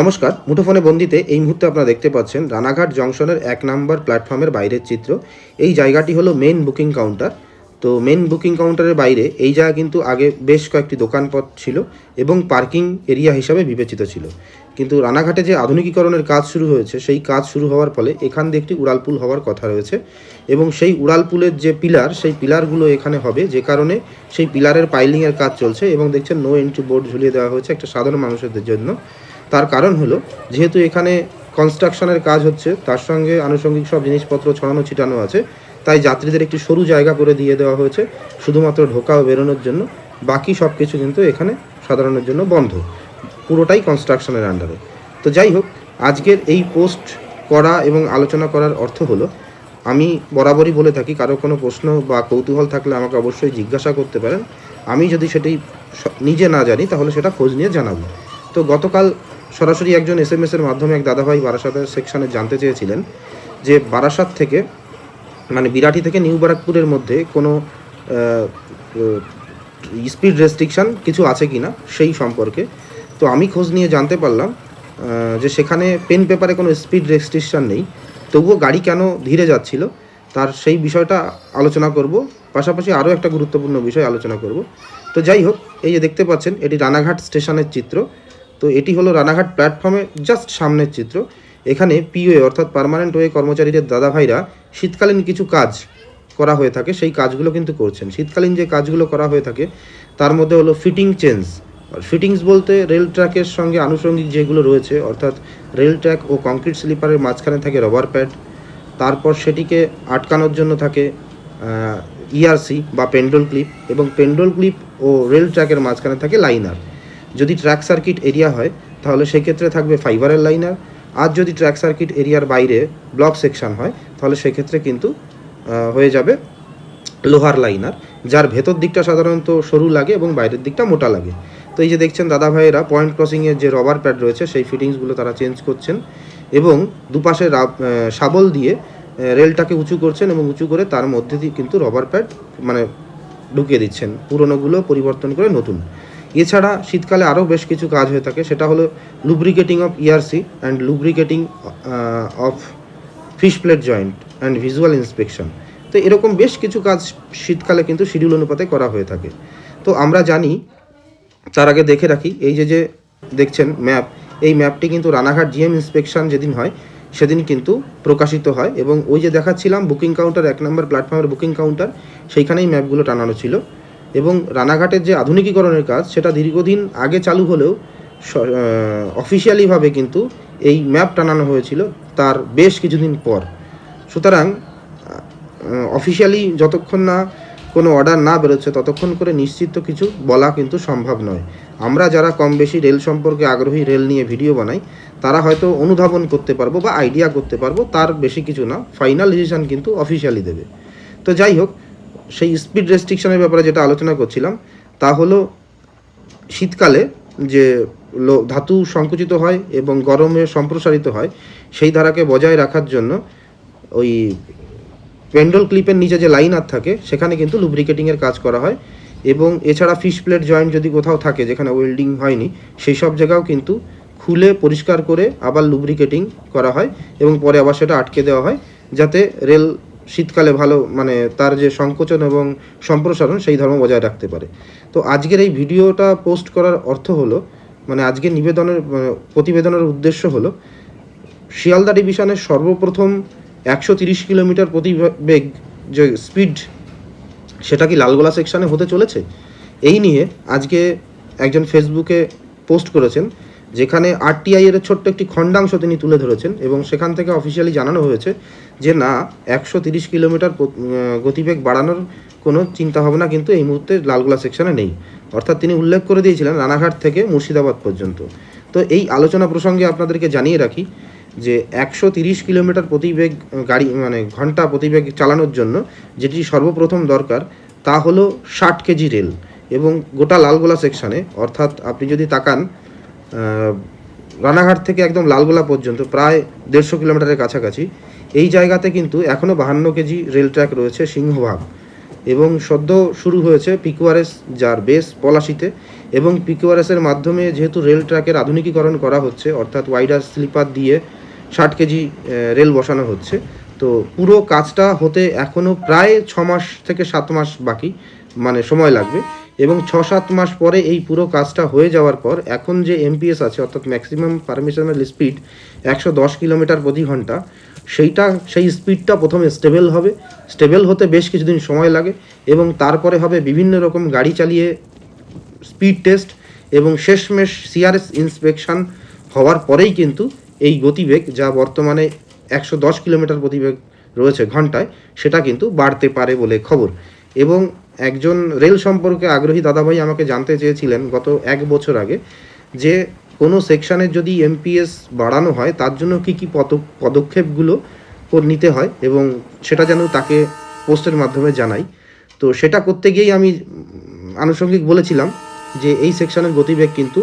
নমস্কার, মুঠোফোনে বন্দিতে এই মুহূর্তে আপনারা দেখতে পাচ্ছেন রানাঘাট জংশনের এক নম্বর প্ল্যাটফর্মের বাইরের চিত্র। এই জায়গাটি হলো মেন বুকিং কাউন্টার তো মেন বুকিং কাউন্টারের বাইরে এই জায়গা কিন্তু আগে বেশ কয়েকটি দোকানপথ ছিল এবং পার্কিং এরিয়া হিসাবে বিবেচিত ছিল। কিন্তু রানাঘাটে যে আধুনিকীকরণের কাজ শুরু হয়েছে, সেই কাজ শুরু হওয়ার ফলে এখান দিয়ে একটি উড়ালপুল হওয়ার কথা রয়েছে এবং সেই উড়ালপুলের যে পিলার, সেই পিলারগুলো এখানে হবে, যে কারণে সেই পিলারের পাইলিংয়ের কাজ চলছে এবং দেখছেন নো এন্ট্রি বোর্ড ঝুলিয়ে দেওয়া হয়েছে একটা সাধারণ মানুষদের জন্য। তার কারণ হলো, যেহেতু এখানে কনস্ট্রাকশনের কাজ হচ্ছে, তার সঙ্গে আনুষঙ্গিক সব জিনিসপত্র ছড়ানো ছিটানো আছে, তাই যাত্রীদের একটি সরু জায়গা করে দিয়ে দেওয়া হয়েছে, শুধুমাত্র ঢোকা ও বেরোনোর জন্য, বাকি সব কিছু কিন্তু এখানে সাধারণের জন্য বন্ধ, পুরোটাই কনস্ট্রাকশনের আন্ডারে তো যাই হোক, আজকের এই পোস্ট করা এবং আলোচনা করার অর্থ হলো, আমি বরাবরই বলে থাকি, কারও কোনো প্রশ্ন বা কৌতূহল থাকলে আমাকে অবশ্যই জিজ্ঞাসা করতে পারেন। আমি যদি সেটি নিজে না জানি, তাহলে সেটা খোঁজ নিয়ে জানাব। তো গতকাল সরাসরি একজন এস এম এর মাধ্যমে এক দাদাভাই বারাসাতের সেকশনে জানতে চেয়েছিলেন যে বারাসাত থেকে মানে বিরাটি থেকে নিউ বারাকপুরের মধ্যে কোনো স্পিড রেস্ট্রিকশান কিছু আছে কি না সেই সম্পর্কে। তো আমি খোঁজ নিয়ে জানতে পারলাম যে সেখানে পেন পেপারে কোনো স্পিড রেস্ট্রিকশান নেই। তবুও গাড়ি কেন ধীরে যাচ্ছিল, তার সেই বিষয়টা আলোচনা করব। পাশাপাশি আরও একটা গুরুত্বপূর্ণ বিষয় আলোচনা করব। তো যাই হোক, এই যে দেখতে পাচ্ছেন, এটি রানাঘাট স্টেশনের চিত্র। তো এটি হলো রানাঘাট প্ল্যাটফর্মের জাস্ট সামনের চিত্র। এখানে পিওএ অর্থাৎ পার্মানেন্ট ওয়ে কর্মচারীদের দাদাভাইরা শীতকালীন কিছু কাজ করা হয়ে থাকে, সেই কাজগুলো কিন্তু করছেন। শীতকালীন যে কাজগুলো করা হয়ে থাকে, তার মধ্যে হলো ফিটিং চেঞ্জ ফিটিংস বলতে রেল ট্র্যাকের সঙ্গে আনুষঙ্গিক যেগুলো রয়েছে, অর্থাৎ রেল ট্র্যাক ও কংক্রিট স্লিপারের মাঝখানে থাকে রবার প্যাড তারপর সেটিকে আটকানোর জন্য থাকে ইআরসি বা পেন্ডল ক্লিপ এবং পেন্ডল ক্লিপ ও রেল ট্র্যাকের মাঝখানে থাকে লাইনার যদি ট্র্যাক সার্কিট এরিয়া হয়, তাহলে সেক্ষেত্রে থাকবে ফাইবারের লাইনার। আর যদি ট্র্যাক সার্কিট এরিয়ার বাইরে ব্লক সেকশন হয়, তাহলে সেক্ষেত্রে কিন্তু হয়ে যাবে লোহার লাইনার, যার ভেতর দিকটা সাধারণত সরু লাগে এবং বাইরের দিকটা মোটা লাগে। তো এই যে দেখছেন দাদা ভাইয়েরা পয়েন্ট ক্রসিংয়ের যে রবার প্যাড রয়েছে, সেই ফিটিংসগুলো তারা চেঞ্জ করছেন এবং দুপাশে শাবল দিয়ে রেলটাকে উঁচু করছেন এবং উঁচু করে তার মধ্যে দিয়ে কিন্তু রবার প্যাড মানে ঢুকিয়ে দিচ্ছেন। পুরনোগুলো পরিবর্তন করে নতুন। এছাড়া শীতকালে আরও বেশ কিছু কাজ হয়ে থাকে, সেটা হলো lubricating of ERC and lubricating of fish plate joint and visual inspection তো এরকম বেশ কিছু কাজ শীতকালে কিন্তু শিডিউল অনুপাতে করা হয়ে থাকে। তো আমরা জানি, তার আগে দেখে রাখি, এই যে যে দেখছেন ম্যাপ এই ম্যাপটি কিন্তু রানাঘাট জিএম ইন্সপেকশন যেদিন হয়, সেদিন কিন্তু প্রকাশিত হয় এবং ওই যে দেখাচ্ছিলাম বুকিং কাউন্টার এক নম্বর প্ল্যাটফর্মের বুকিং কাউন্টার সেইখানেই ম্যাপগুলো টানানো ছিল। এবং রানাঘাটের যে আধুনিকীকরণের কাজ, সেটা দীর্ঘদিন আগে চালু হলেও অফিসিয়ালিভাবে কিন্তু এই ম্যাপ টানানো হয়েছিল তার বেশ কিছুদিন পর। সুতরাং অফিসিয়ালি যতক্ষণ না কোনো অর্ডার না বেরোচ্ছে, ততক্ষণ করে নিশ্চিত কিছু বলা কিন্তু সম্ভব নয়। আমরা যারা কম বেশি রেল সম্পর্কে আগ্রহী রেল নিয়ে ভিডিও বানাই, তারা হয়তো অনুধাবন করতে পারব বা আইডিয়া করতে পারব, তার বেশি কিছু না ফাইনাল ডিসিশন কিন্তু অফিসিয়ালি দেবে। তো যাই হোক সেই স্পিড রেস্ট্রিকশনের ব্যাপারে যেটা আলোচনা করছিলাম, তা হলো শীতকালে যে ধাতু সংকুচিত হয় এবং গরমে সম্প্রসারিত হয়, সেই ধারাকে বজায় রাখার জন্য ওই পেন্ডল ক্লিপের নিচে যে লাইন আর থাকে, সেখানে কিন্তু লুব্রিকেটিংয়ের কাজ করা হয়। এবং এছাড়া ফিশ প্লেট জয়েন্ট যদি কোথাও থাকে, যেখানে ওয়েল্ডিং হয়নি, সেই সব জায়গাও কিন্তু খুলে পরিষ্কার করে আবার লুব্রিকেটিং করা হয় এবং পরে আবার সেটা আটকে দেওয়া হয়, যাতে রেল শীতকালে ভালো মানে তার যে সংকোচন এবং সম্প্রসারণ সেই ধর্ম বজায় রাখতে পারে। তো আজকের এই ভিডিওটা পোস্ট করার অর্থ হলো মানে আজকে নিবেদনের মানে প্রতিবেদনের উদ্দেশ্য হলো, শিয়ালদা ডিভিশনের সর্বপ্রথম একশো তিরিশ কিলোমিটার প্রতি বেগ যে স্পিড, সেটা কি লালগোলা সেকশানে হতে চলেছে? এই নিয়ে আজকে একজন ফেসবুকে পোস্ট করেছেন যেখানে আরটিআই এর ছোট্ট একটি খণ্ডাংশ তিনি তুলে ধরেছেন এবং সেখান থেকে অফিসিয়ালি জানানো হয়েছে যে, না, একশো তিরিশ কিলোমিটার গতিবেগ বাড়ানোর কোনো চিন্তাভাবনা কিন্তু এই মুহূর্তে লালগোলা সেকশনে নেই। অর্থাৎ তিনি উল্লেখ করে দিয়েছিলেন রানাঘাট থেকে মুর্শিদাবাদ পর্যন্ত। তো এই আলোচনা প্রসঙ্গে আপনাদেরকে জানিয়ে রাখি যে, একশো তিরিশ কিলোমিটার প্রতিবেগ গাড়ি মানে ঘণ্টা প্রতিবেগ চালানোর জন্য যেটি সর্বপ্রথম দরকার, তা হলো ষাট কেজি রেল এবং গোটা লালগোলা সেকশনে অর্থাৎ আপনি যদি তাকান রানাঘাট থেকে একদম লালগোলা পর্যন্ত, প্রায় দেড়শো কিলোমিটারের কাছাকাছি। এই জায়গাতে কিন্তু এখনও বাহান্ন কেজি রেল ট্র্যাক রয়েছে সিংহভাগ এবং সদ্য শুরু হয়েছে পিকুয়ারেস যার বেস পলাশিতে এবং পিকুয়ারেসের মাধ্যমে যেহেতু রেল ট্র্যাকের আধুনিকীকরণ করা হচ্ছে, অর্থাৎ ওয়াইডার স্লিপার দিয়ে ষাট কেজি রেল বসানো হচ্ছে, তো পুরো কাজটা হতে এখনও প্রায় ছ মাস থেকে সাত মাস বাকি মানে সময় লাগবে। এবং ছ সাত মাস পরে এই পুরো কাজটা হয়ে যাওয়ার পর এখন যে এমপিএস আছে, অর্থাৎ ম্যাক্সিমাম পারমিশনাল স্পিড একশো দশ কিলোমিটার প্রতি ঘণ্টা, সেইটা, সেই স্পিডটা প্রথমে স্টেবল হবে। স্টেবল হতে বেশ কিছুদিন সময় লাগে এবং তারপরে হবে বিভিন্ন রকম গাড়ি চালিয়ে স্পিড টেস্ট এবং শেষমেশ সিআরএস ইন্সপেকশন হওয়ার পরেই কিন্তু এই গতিবেগ যা বর্তমানে একশো দশ কিলোমিটার গতিবেগ রয়েছে ঘন্টায়, সেটা কিন্তু বাড়তে পারে বলে খবর। এবং একজন রেল সম্পর্কে আগ্রহী দাদাভাই আমাকে জানতে চেয়েছিলেন গত এক বছর আগে যে কোনো সেকশনের যদি এমপিএস বাড়ানো হয়, তার জন্য কী কী পদ, পদক্ষেপগুলো নিতে হয় এবং সেটা যেন তাকে পোস্টের মাধ্যমে জানাই। তো সেটা করতে গিয়েই আমি আনুষঙ্গিক বলেছিলাম যে এই সেকশনের গতিবেগ কিন্তু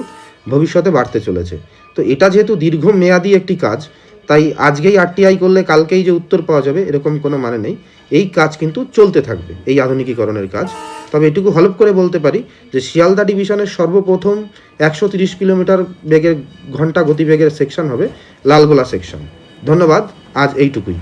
ভবিষ্যতে বাড়তে চলেছে। তো এটা যেহেতু দীর্ঘমেয়াদী একটি কাজ তাই আজকেই আরটিআই করলে কালকেই যে উত্তর পাওয়া যাবে, এরকম কোনো মানে নেই। এই কাজ কিন্তু চলতে থাকবে, এই আধুনিকীকরণের কাজ। তবে এটুকু হলপ করে বলতে পারি যে শিয়ালদা ডিভিশনের সর্বপ্রথম একশো তিরিশ কিলোমিটার বেগের ঘণ্টা গতিবেগের সেকশন হবে, লালগোলা সেকশন। ধন্যবাদ, আজ এইটুকুই।